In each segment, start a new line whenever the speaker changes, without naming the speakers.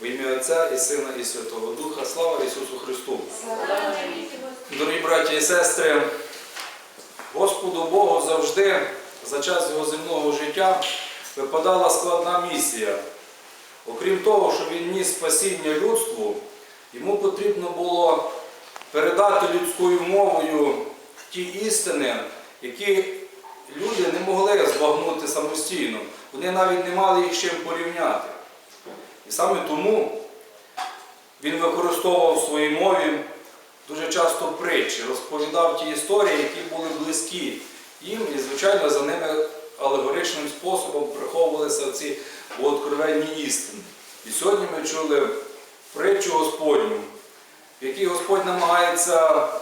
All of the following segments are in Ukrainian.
В ім'я Отця і Сина і Святого Духа. Слава Ісусу Христу! Дорогі браті і сестри, Господу Богу завжди за час його земного життя випадала складна місія. Окрім того, що він ніс спасіння людству, йому потрібно було передати людською мовою ті істини, які люди не могли збагнути самостійно. Вони навіть не мали їх з чим порівняти. І саме тому він використовував в своїй мові дуже часто притчі, розповідав ті історії, які були близькі їм, і, звичайно, за ними алегоричним способом приховувалися ці откровенні істини. І сьогодні ми чули притчу Господню, в якій Господь намагається в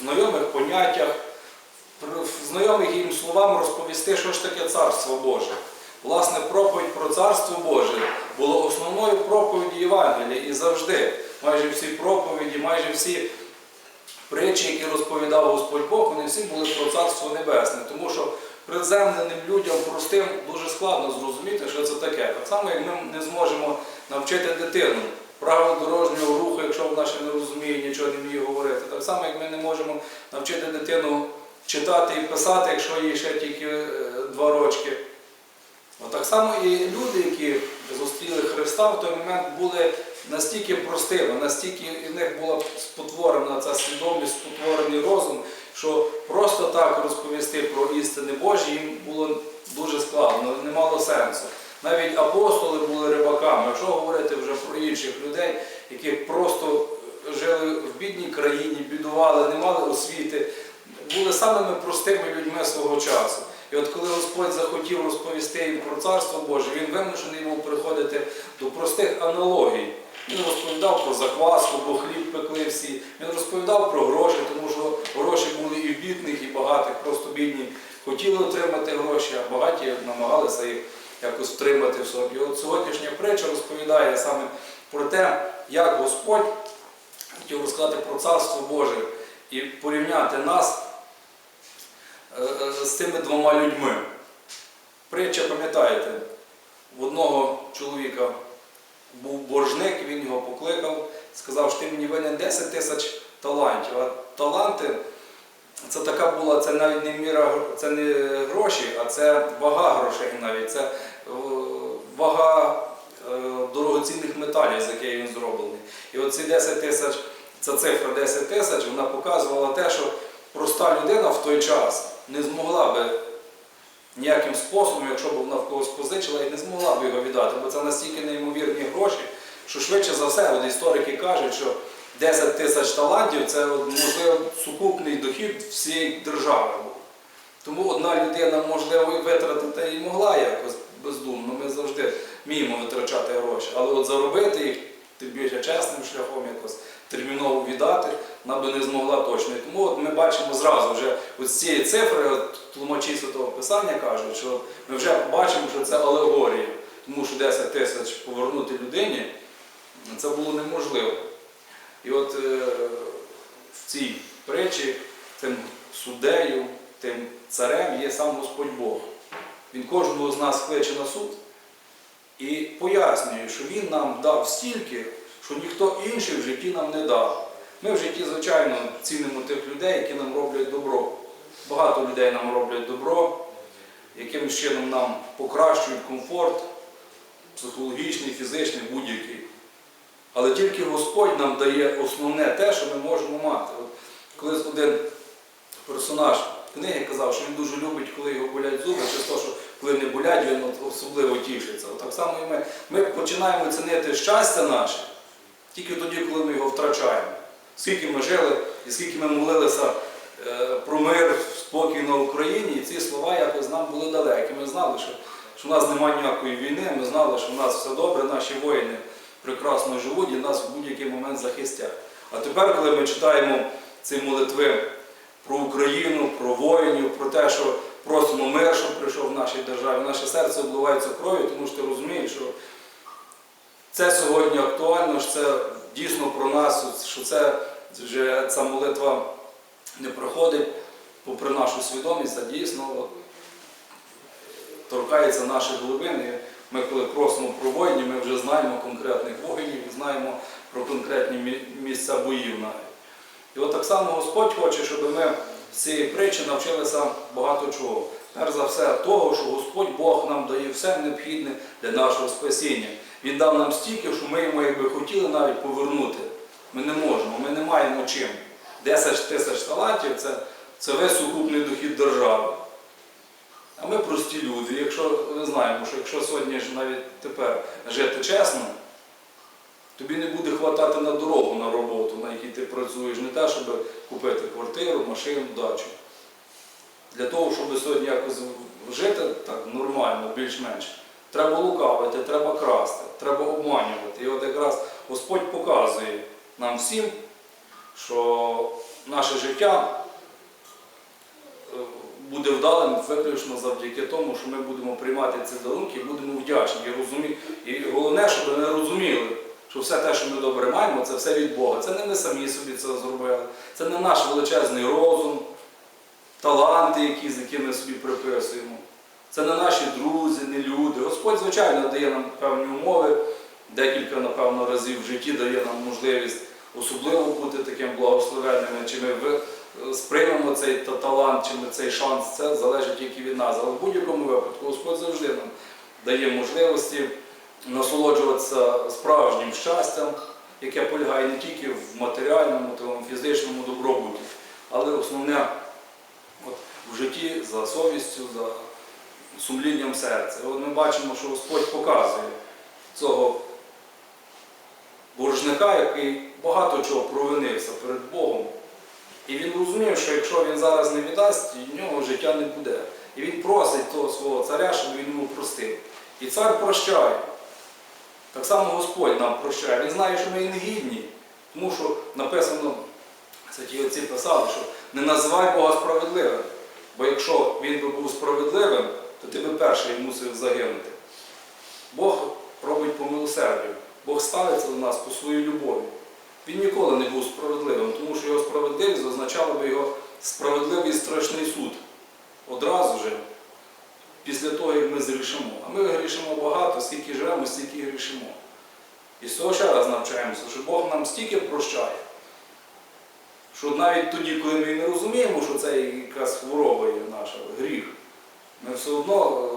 знайомих поняттях, в знайомих їм словам розповісти, що ж таке Царство Боже. Власне, проповідь про Царство Боже було основною проповіді Євангелія і завжди, майже всі проповіді, майже всі притчі, які розповідав Господь Бог, вони всі були про Царство Небесне, тому що приземленим людям простим дуже складно зрозуміти, що це таке. Так само, як ми не зможемо навчити дитину правил дорожнього руху, якщо вона ще не розуміє, нічого не вміє говорити. Так само, як ми не можемо навчити дитину читати і писати, якщо їй ще тільки е, два рочки. От так само і люди, які зустріли Христа в той момент були настільки простими, настільки в них була спотворена ця свідомість, спотворений розум, що просто так розповісти про істини Божі їм було дуже складно, не мало сенсу. Навіть апостоли були рибаками, якщо говорити вже про інших людей, які просто жили в бідній країні, бідували, не мали освіти, були самими простими людьми свого часу. І от коли Господь захотів розповісти їм про Царство Боже, він вимушений був приходити до простих аналогій. Він розповідав про закваску, бо хліб пекли всі. Він розповідав про гроші, тому що гроші були і в бідних, і багатих, просто бідні хотіли отримати гроші, а багаті намагалися їх якось втримати в собі. От сьогоднішня притча розповідає саме про те, як Господь хотів розказати про Царство Боже і порівняти нас з цими двома людьми. Притча, пам'ятаєте, в одного чоловіка був боржник, він його покликав, сказав, що ти мені винен 10 тисяч талантів. А таланти це така була, це навіть не міра, це не гроші, а це вага грошей навіть. Це е, вага е, дорогоцінних металів, з яких він зроблений. І оці 10 тисяч, ця цифра 10 тисяч, вона показувала те, що проста людина в той час не змогла би ніяким способом, якщо б вона в когось позичила, і не змогла б його віддати, бо це настільки неймовірні гроші, що швидше за все, от історики кажуть, що 10 тисяч талантів це можливо сукупний дохід всієї держави. Тому одна людина, можливо, витратити і могла якось бездумно. Ми завжди вміємо витрачати гроші. Але от заробити їх тим більше чесним шляхом якось терміново віддати, вона би не змогла точно. Тому от ми бачимо зразу вже ось цієї цифри, тлумачі Святого Писання кажуть, що ми вже бачимо, що це алегорія, тому що 10 тисяч повернути людині це було неможливо. І от е, в цій притчі тим суддею, тим царем є сам Господь Бог. Він кожного з нас кличе на суд і пояснює, що Він нам дав стільки, що ніхто інший в житті нам не дав. Ми в житті, звичайно, цінимо тих людей, які нам роблять добро. Багато людей нам роблять добро, якимось чином нам покращують комфорт, психологічний, фізичний, будь-який. Але тільки Господь нам дає основне те, що ми можемо мати. От колись один персонаж книги казав, що він дуже любить, коли його болять зуби, через те, що коли не болять, він особливо тішиться. Так само і ми. Ми починаємо цінити щастя наше тільки тоді, коли ми його втрачаємо. Скільки ми жили і скільки ми молилися е, про мир, спокій на Україні, і ці слова якось нам були далекі. Ми знали, що, що в нас немає ніякої війни, ми знали, що в нас все добре, наші воїни прекрасно живуть і нас в будь-який момент захистять. А тепер, коли ми читаємо ці молитви про Україну, про воїнів, про те, що просимо мир, щоб прийшов в нашій державі, наше серце обливається кров'ю, тому що ти розумієш, що це сьогодні актуально, що це дійсно про нас, що це вже ця молитва не проходить попри нашу свідомість, а дійсно торкається наших глибин. Ми коли просимо про воїнів, ми вже знаємо конкретних воїнів, знаємо про конкретні місця боїв навіть. І от так само Господь хоче, щоб ми з цієї притчі навчилися багато чого. Перш за все, того, що Господь Бог нам дає все необхідне для нашого спасіння. Він дав нам стільки, що ми йому якби хотіли навіть повернути. Ми не можемо, ми не маємо чим. 10 тисяч талантів це, це весь сукупний дохід держави. А ми прості люди. Якщо ми знаємо, що якщо сьогодні ж навіть тепер жити чесно, тобі не буде хватати на дорогу на роботу, на якій ти працюєш, не те, щоб купити квартиру, машину, дачу. Для того, щоб сьогодні якось жити так нормально, більш-менш, треба лукавити, треба красти, треба обманювати. І от якраз Господь показує нам всім, що наше життя е, буде вдалим виключно завдяки тому, що ми будемо приймати ці дарунки будемо вдячні. І, розумі... і головне, щоб ми розуміли, що все те, що ми добре маємо, це все від Бога. Це не ми самі собі це зробили, це не наш величезний розум, таланти, які, з якими ми собі приписуємо. Це не наші друзі, не люди. Господь, звичайно, дає нам певні умови, декілька, напевно, разів в житті дає нам можливість особливо бути таким благословенним, чи ми сприймемо цей талант, чи ми цей шанс, це залежить тільки від нас. Але в будь-якому випадку Господь завжди нам дає можливості насолоджуватися справжнім щастям, яке полягає не тільки в матеріальному, тому фізичному добробуті, але основне от, в житті за совістю, за сумлінням серця. От ми бачимо, що Господь показує цього боржника, який багато чого провинився перед Богом. І він розумів, що якщо він зараз не віддасть, в нього життя не буде. І він просить того свого царя, щоб він йому простив. І цар прощає. Так само Господь нам прощає. Він знає, що ми і не гідні. Тому що написано, святі отці писали, що не називай Бога справедливим. Бо якщо він би був справедливим, то ти би перший мусив загинути. Бог робить по милосердю. Бог ставиться до нас по своїй любові. Він ніколи не був справедливим, тому що його справедливість означала би його справедливий страшний суд. Одразу же, після того, як ми зрішимо. А ми грішимо багато, скільки живемо, стільки грішимо. І з цього ще раз навчаємося, що Бог нам стільки прощає, що навіть тоді, коли ми не розуміємо, що це якась хвороба є наша, гріх, ми все одно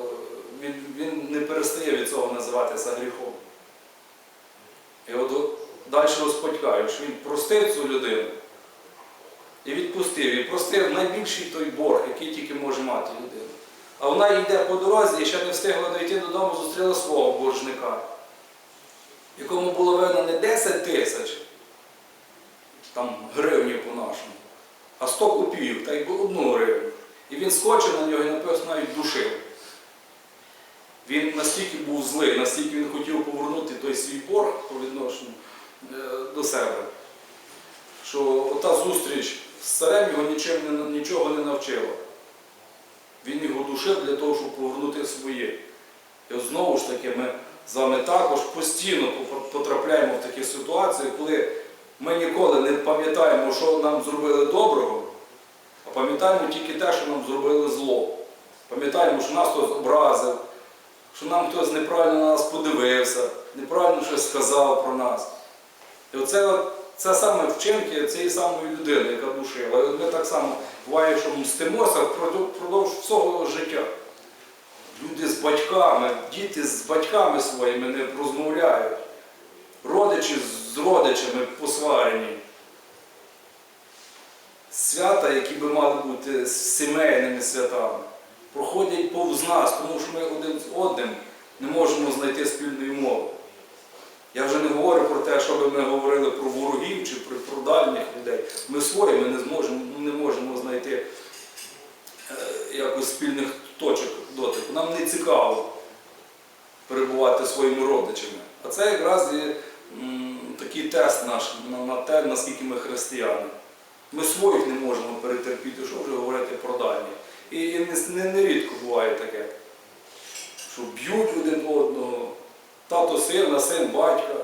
е, він, він не перестає від цього називатися гріхом. І от далі Господь каже, що він простив цю людину і відпустив. І простив найбільший той борг, який тільки може мати людина. А вона йде по дорозі і ще не встигла дойти додому, зустріла свого боржника, якому було видно не 10 тисяч там, гривнів по-нашому, а 100 копійок, та й одну гривню. І він скочив на нього і написано навіть душив. Він настільки був злий, настільки він хотів повернути той свій борг по відношенню е, до себе, що ота зустріч з царем його нічим нічого не навчила. Він його душив для того, щоб повернути своє. І от знову ж таки, ми з вами також постійно потрапляємо в такі ситуації, коли ми ніколи не пам'ятаємо, що нам зробили доброго, а пам'ятаємо тільки те, що нам зробили зло. Пам'ятаємо, що нас хтось образив, що нам хтось неправильно на нас подивився, неправильно щось сказав про нас. І оце це саме вчинки цієї самої людини, яка душила. Ми так само буває, що мстимося впродовж всього життя. Люди з батьками, діти з батьками своїми не розмовляють. Родичі з родичами посварені. Свята, які би мали бути сімейними святами, проходять повз нас, тому що ми один з одним не можемо знайти спільної мови. Я вже не говорю про те, щоб ми говорили про ворогів чи про, про дальніх людей. Ми своїми не зможемо, не можемо знайти е, якось спільних точок дотику. Нам не цікаво перебувати своїми родичами. А це якраз є м, такий тест наш на, на те, наскільки ми християни. Ми своїх не можемо перетерпіти, що вже говорити про дальніх. І, і не, не, не буває таке, що б'ють один одного, тато сина, син батька.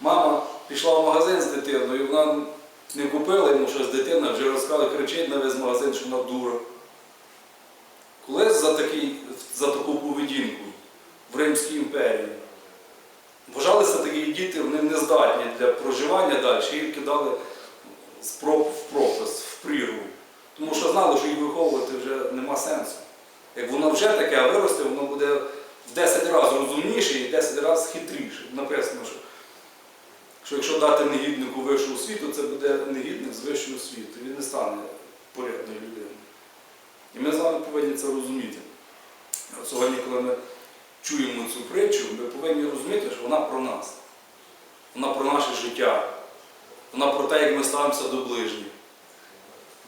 Мама пішла в магазин з дитиною, вона не купила йому щось дитина, вже розказує, кричить на весь магазин, що вона дура. Колись за, такий, за таку поведінку в Римській імперії вважалися такі діти, вони не виживання далі, її кидали в пропасть, в прірву. Тому що знали, що її виховувати вже нема сенсу. Як воно вже таке, а виросте, воно буде 10 разів розумніше і 10 разів хитріше. Написано, що, що якщо дати негіднику вищу освіту, це буде негідник з вищою освітою. Він не стане порядною людиною. І ми з вами повинні це розуміти. От сьогодні, коли ми чуємо цю притчу, ми повинні розуміти, що вона про нас. Вона про наше життя. Вона про те, як ми ставимося до ближніх.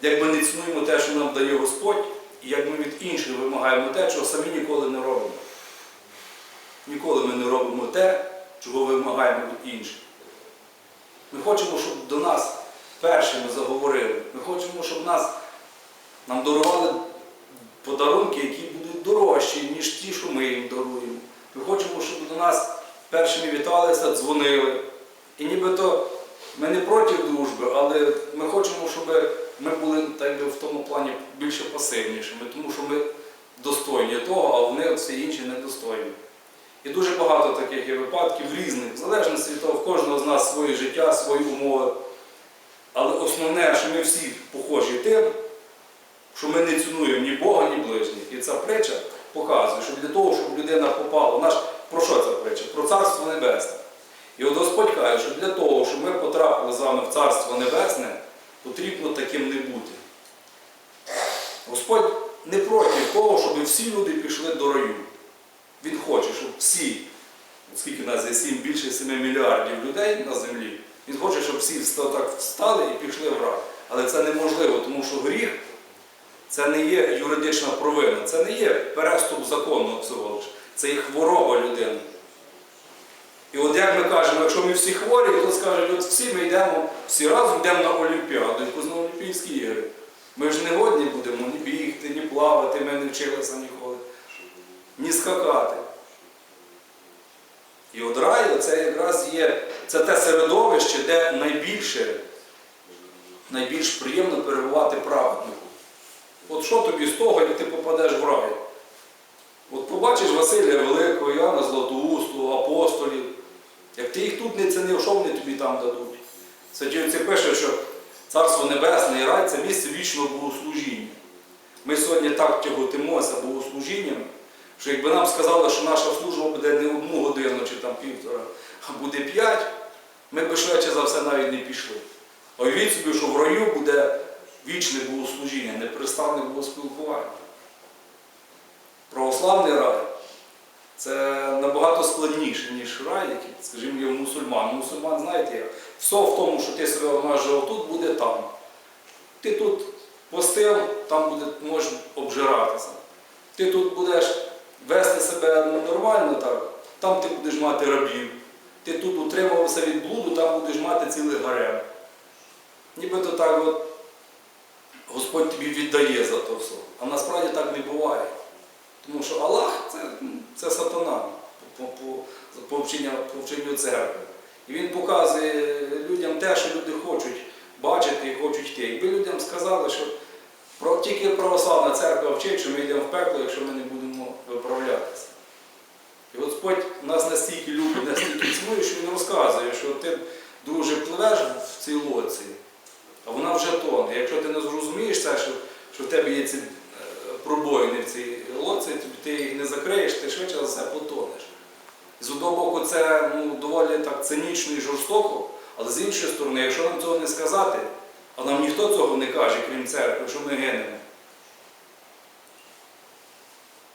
Як ми не цінуємо те, що нам дає Господь, і як ми від інших вимагаємо те, чого самі ніколи не робимо. Ніколи ми не робимо те, чого вимагаємо від інших. Ми хочемо, щоб до нас першими заговорили. Ми хочемо, щоб нас, нам дарували подарунки, які будуть дорожчі, ніж ті, що ми їм даруємо. Ми хочемо, щоб до нас першими віталися, дзвонили. І нібито ми не проти дружби, але ми хочемо, щоб ми були так би, в тому плані більше пасивнішими, тому що ми достойні того, а вони всі інші недостойні. І дуже багато таких є випадків різних, в залежності від того, в кожного з нас своє життя, свої умови. Але основне, що ми всі похожі тим, що ми не цінуємо ні Бога, ні ближніх. І ця притча показує, що для того, щоб людина попала, ж про що ця притча? Про Царство Небесне. І от Господь каже, що для того, щоб ми потрапили з вами в Царство Небесне, потрібно таким не бути. Господь не проти того, щоб всі люди пішли до раю. Він хоче, щоб всі, оскільки нас є 7, більше 7 мільярдів людей на землі, він хоче, щоб всі так встали і пішли в рай. Але це неможливо, тому що гріх це не є юридична провина, це не є переступ закону всього лиш. Це є хвороба людини. І от як ми кажемо, якщо ми всі хворі, то скажуть, от всі ми йдемо, всі разом йдемо на Олімпіаду, якусь на Олімпійські ігри. Ми ж не годні будемо ні бігти, ні плавати, ми не вчилися ніколи, ні скакати. І от рай це якраз є це те середовище, де найбільше, найбільш приємно перебувати праведнику. От що тобі з того, як ти попадеш в рай? От побачиш Василія Великого, Іоанна Златоусту, апостолів. Як ти їх тут не цінив, що вони тобі там дадуть? Святівці пише, що Царство Небесне і рай це місце вічного богослужіння. Ми сьогодні так тяготимося богослужінням, що якби нам сказали, що наша служба буде не одну годину чи там півтора, а буде п'ять, ми б швидше за все навіть не пішли. А уявіть собі, що в раю буде вічне богослужіння, неприставне богоспілкування. Православний рай це набагато складніше, ніж рай, який, скажімо, є мусульман. Мусульман, знаєте, все в тому, що ти себе обмежував тут, буде там. Ти тут постив, там буде, можеш обжиратися. Ти тут будеш вести себе ну, нормально, так, там ти будеш мати рабів. Ти тут утримувався від блуду, там будеш мати цілий гарем. Нібито так от Господь тобі віддає за то все. А насправді так не буває. Тому що Аллах це, це сатана по, по, по, вченню, церкви. І він показує людям те, що люди хочуть бачити і хочуть йти. Якби людям сказали, що тільки православна церква вчить, що ми йдемо в пекло, якщо ми не будемо виправлятися. І Господь нас настільки любить, настільки цінує, що він розказує, що ти, друже, пливеш в цій лодці, а вона вже тоне. Якщо ти не зрозумієш це, що, що в тебе є ці е, пробоїни в цій тобі ти їх не закриєш, ти швидше за все потонеш. З одного боку, це ну, доволі так цинічно і жорстоко, але з іншої сторони, якщо нам цього не сказати, а нам ніхто цього не каже, крім церкви, що ми гинемо,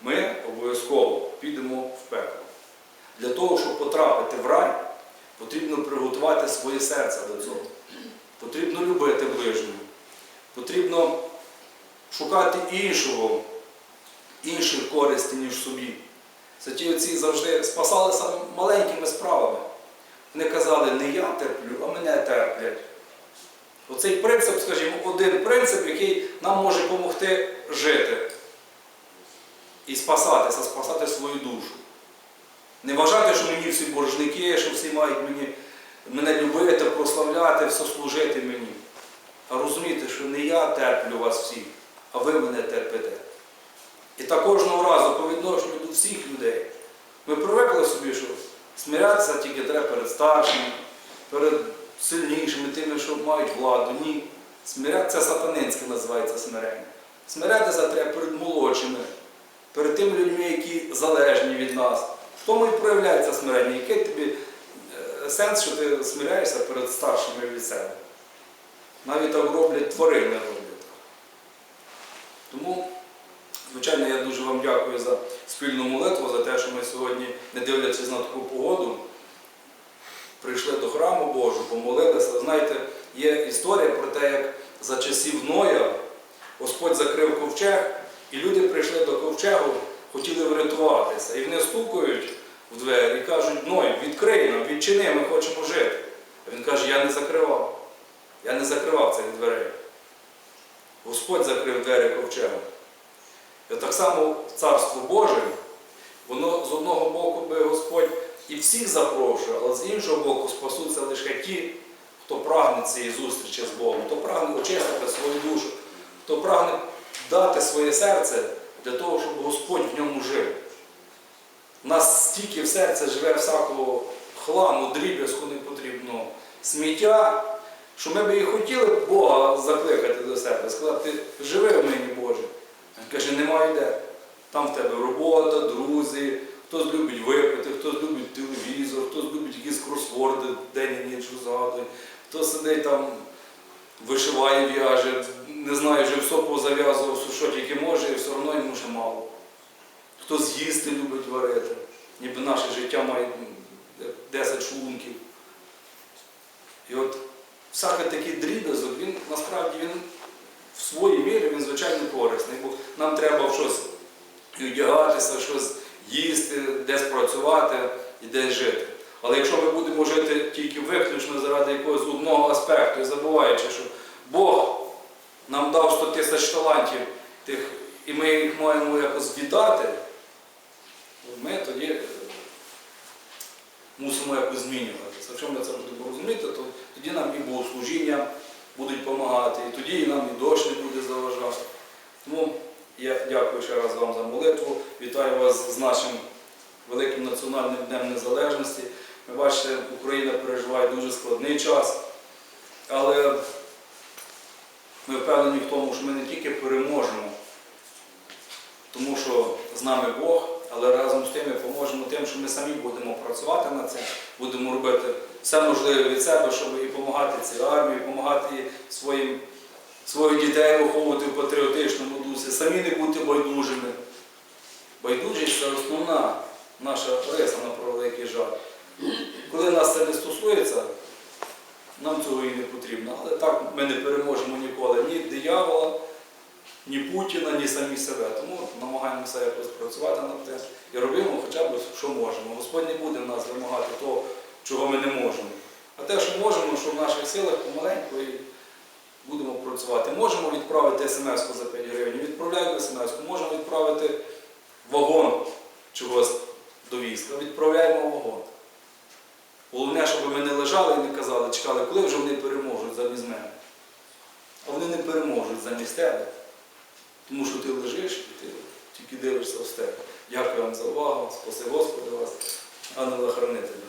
ми обов'язково підемо в пекло. Для того, щоб потрапити в рай, потрібно приготувати своє серце до цього. Потрібно любити ближнього. Потрібно шукати іншого, інших користі, ніж собі. Святі отці завжди спасалися маленькими справами. Вони казали, не я терплю, а мене терплять. Оцей принцип, скажімо, один принцип, який нам може допомогти жити і спасатися, спасати свою душу. Не вважати, що мені всі боржники, що всі мають мені, мене любити, прославляти, все служити мені. А розуміти, що не я терплю вас всіх, а ви мене терпите. І так кожного разу по відношенню до всіх людей. Ми привикли собі, що смирятися тільки треба перед старшими, перед сильнішими, тими, що мають владу. Ні. Смиря... Це сатанинське називається смирення. Смирятися треба перед молодшими, перед тими людьми, які залежні від нас. В тому і проявляється смирення. Який тобі е, сенс, що ти смиряєшся перед старшими від себе? Навіть так роблять тварини роблять. Тому, звичайно, я дуже вам дякую за спільну молитву, за те, що ми сьогодні, не дивлячись на таку погоду, прийшли до храму Божого, помолилися. Знаєте, є історія про те, як за часів Ноя Господь закрив ковчег, і люди прийшли до ковчегу, хотіли врятуватися. І вони стукають в двері і кажуть, Ной, відкрий нам, відчини, ми хочемо жити. А він каже, я не закривав. Я не закривав цих дверей. Господь закрив двері ковчегу. І так само Царство Боже, воно з одного боку би Господь і всіх запрошує, але з іншого боку спасуться лише ті, хто прагне цієї зустрічі з Богом, хто прагне очистити свою душу, хто прагне дати своє серце для того, щоб Господь в ньому жив. У нас стільки в серці живе всякого хламу, дріб'язку непотрібного, сміття, що ми би і хотіли Бога закликати до себе, сказати, живи в мені Боже. Він каже, немає де. Там в тебе робота, друзі, хтось любить випити, хтось любить телевізор, хтось любить якісь кросворди день і ніч згадує, хто сидить там, вишиває, в'яже, не знаю, вже все позав'язував, що тільки може, і все одно йому ще мало. Хтось їсти любить варити, ніби наше життя має 10 шлунків. І от всякий такий дріб'язок, він насправді він в своїй мірі він звичайно корисний, бо нам треба щось одягатися, щось їсти, десь працювати і десь жити. Але якщо ми будемо жити тільки виключно заради якогось одного аспекту і забуваючи, що Бог нам дав 100 тисяч талантів, і ми їх маємо якось віддати, ми тоді е, мусимо якось змінюватися. Якщо ми це будемо розуміти, то тоді нам і богослужіння будуть допомагати, і тоді і нам і дощ не буде заважати. Тому я дякую ще раз вам за молитву. Вітаю вас з нашим великим національним днем незалежності. Ви бачите, Україна переживає дуже складний час, але ми впевнені в тому, що ми не тільки переможемо, тому що з нами Бог, але разом з тим ми поможемо тим, що ми самі будемо працювати над цим, будемо робити все можливе від себе, щоб і допомагати цій армії, допомагати своїм, своїх дітей виховувати в патріотичному дусі, самі не бути байдужими. Байдужість це основна наша риса на превеликий жаль. Коли нас це не стосується, нам цього і не потрібно. Але так ми не переможемо ніколи ні диявола, ні Путіна, ні самі себе. Тому намагаємося якось працювати над тим і робимо хоча б, що можемо. Господь не буде нас вимагати того, чого ми не можемо. А те, що можемо, що в наших силах помаленьку і будемо працювати. Можемо відправити смс за 5 гривень, відправляємо смс, можемо відправити вагон чогось до війська, відправляємо вагон. Головне, щоб ми не лежали і не казали, чекали, коли вже вони переможуть замість мене. А вони не переможуть замість тебе. Тому що ти лежиш і ти тільки дивишся в степ. Дякую вам за увагу. Спаси Господи вас, ангела хранителя.